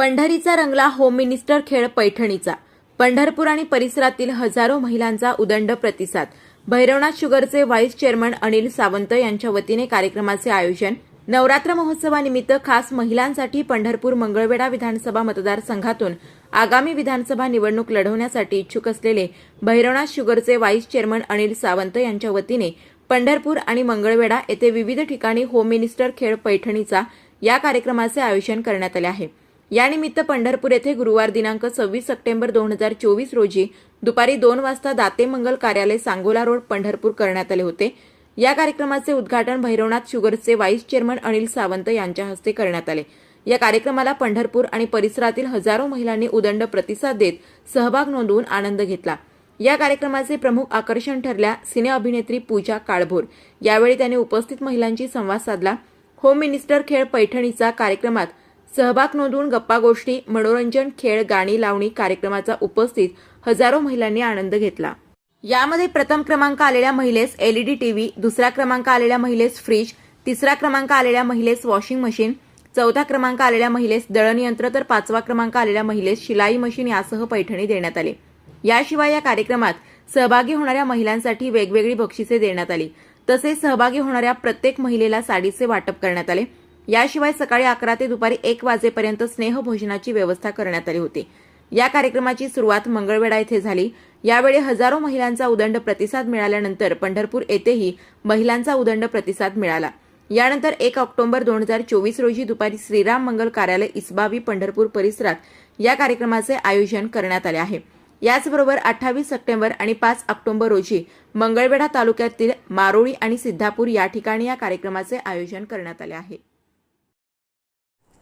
पंढरीचा रंगला home minister खेळ पैठणीचा. पंढरपूर आणि परिसरातील हजारो महिलांचा उदंड प्रतिसाद. भैरवनाथ शुगरचे व्हाईस चेअरमन अनिल सावंत यांच्या वतीने कार्यक्रमाचे आयोजन. नवरात्र महोत्सवानिमित्त खास महिलांसाठी पंढरपूर मंगळवेढा विधानसभा मतदारसंघातून आगामी विधानसभा निवडणूक लढवण्यासाठी इच्छुक असलेले भैरवनाथ शुगरचे व्हाईस चेअरमन अनिल सावंत यांच्या वतीने पंढरपूर आणि मंगळवेढा येथे विविध ठिकाणी होम मिनिस्टर खेळ पैठणीचा या कार्यक्रमाचे आयोजन करण्यात आले आहे. यानिमित्त पंढरपूर येथे गुरुवार दिनांक सव्वीस सप्टेंबर दोन हजार चोवीस रोजी दुपारी दोन वाजता दाते मंगल कार्यालय सांगोला रोड पंढरपूर करण्यात आले होते. या कार्यक्रमाचे उद्घाटन भैरवनाथ शुगर्सचे व्हाईस चेअरमन अनिल सावंत यांच्या हस्ते करण्यात आले. या कार्यक्रमाला पंढरपूर आणि परिसरातील हजारो महिलांनी उदंड प्रतिसाद देत सहभाग नोंदवून आनंद घेतला. या कार्यक्रमाचे प्रमुख आकर्षण ठरल्या सिने अभिनेत्री पूजा काळभोर. यावेळी त्यांनी उपस्थित महिलांशी संवाद साधला. होम मिनिस्टर खेळ पैठणीचा कार्यक्रमात सहभाग नोंदवून गप्पा गोष्टी मनोरंजन खेळ गाणी लावणी कार्यक्रमाचा उपस्थित हजारो महिलांनी आनंद घेतला. यामध्ये प्रथम क्रमांक आलेल्या महिलेस एलईडी टीव्ही दुसरा क्रमांक आलेल्या महिलेस फ्रीज तिसरा क्रमांक आलेल्या महिलेस वॉशिंग मशीन चौथा क्रमांक आलेल्या महिलेस दळणयंत्र तर पाचवा क्रमांक आलेल्या महिलेस शिलाई मशीन यासह पैठणी देण्यात आली. याशिवाय या कार्यक्रमात सहभागी होणाऱ्या महिलांसाठी वेगवेगळी बक्षिसे देण्यात आली. तसेच सहभागी होणाऱ्या प्रत्येक महिलेला साडीचे वाटप करण्यात आले. याशिवाय सकाळी अकरा ते दुपारी एक वाजेपर्यंत स्नेहभोजनाची व्यवस्था करण्यात आली होती. या कार्यक्रमाची सुरुवात मंगळवेढा येथे झाली. यावेळी हजारो महिलांचा उदंड प्रतिसाद मिळाल्यानंतर पंढरपूर येथेही महिलांचा उदंड प्रतिसाद मिळाला. यानंतर एक ऑक्टोबर दोन हजार चोवीस रोजी दुपारी श्रीराम मंगल कार्यालय इस्बावी पंढरपूर परिसरात या कार्यक्रमाचे आयोजन करण्यात आले आहे. याचबरोबर अठ्ठावीस सप्टेंबर आणि पाच ऑक्टोबर रोजी मंगळवेढा तालुक्यातील मारोळी आणि सिद्धापूर या ठिकाणी या कार्यक्रमाचे आयोजन करण्यात आले आहे.